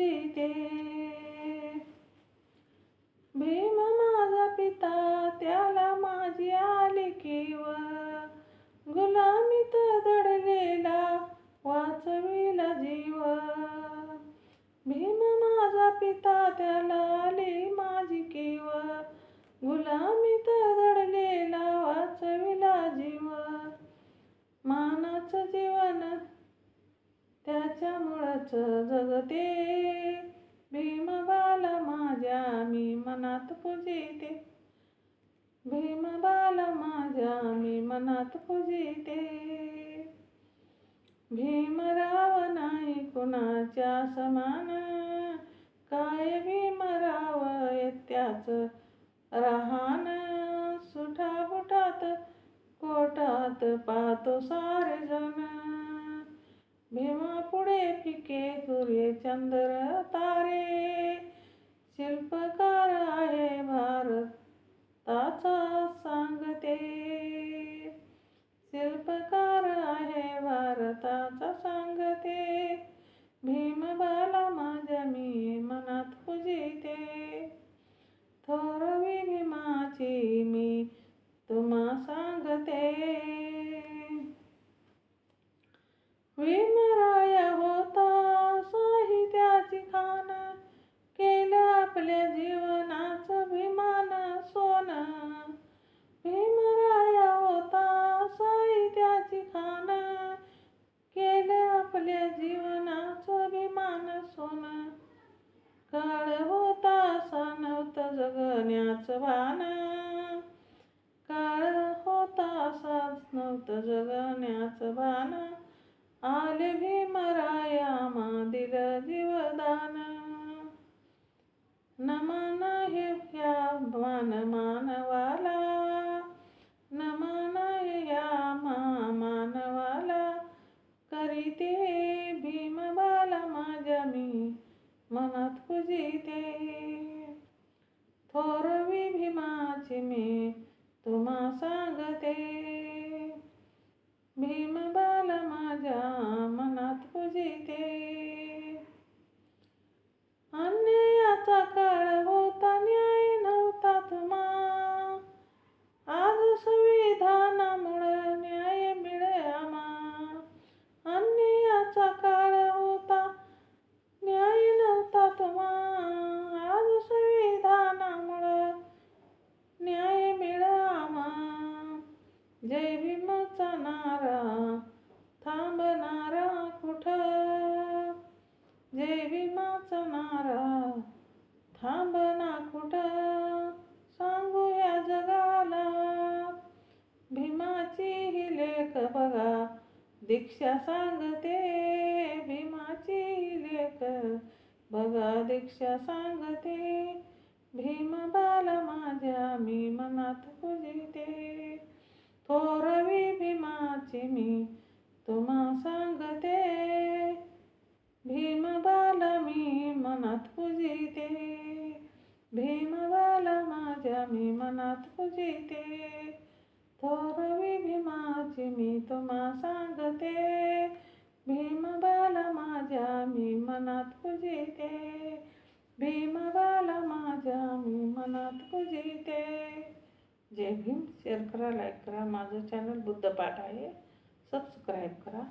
जिते भीम माझा पिता त्याला माझी आले केव गुलामीत दडलेला वाचविला जीव. भीम माझा पिता त्याला आले माझी केव गुलामीत दडलेला वाचवी त्याच्यामुळंच जगते. भीमबाला माझ्या मी मनात पूजिते. भीमबाला माझ्या मी मनात पूजिते. भीमराव नाही कुणाच्या समान? काय भीमराव त्याच सुठा बुटात कोटात पाहतो सारे जण. भीमा पुढे फिके सूर्य चंद्र तारे शिल्पकार आहे भारताचा सांगते शिल्पकार आपल्या जीवनाचं विमान सोन. भीमराया होता साहित्याची खान. केलं आपल्या जीवनाचं विमान सोन. काळ होता असा नव्हतं जगण्याचं भान काळ होता असाच नव्हतं जगण्याचं भान आले भीम नारा थांबणारा कुठं? जय भीमाचा नारा थांबना कुठं? सांगूया जगाला. भीमाची ही लेख बघा दीक्षा सांगते. भीमाची ही लेख बघा दीक्षा सांगते. भीमबाला माझ्या मी मनात पूजिते. थोरवी भीमाची मी तुम्हा सांगते. भीमबाला मी मनात पूजिते. भीमबाला माझ्या मी मनात पूजिते. थोरवी भीमाची मी तुम्हा सांगते. भीमबाला माझ्या मी मनात पूजिते. भीमबाला माझ्या मी मनात पूजिते. जय भीम. शेअर करा लाईक करा. माझं चॅनल बुद्धपाठ आहे. सबस्क्राईब करा.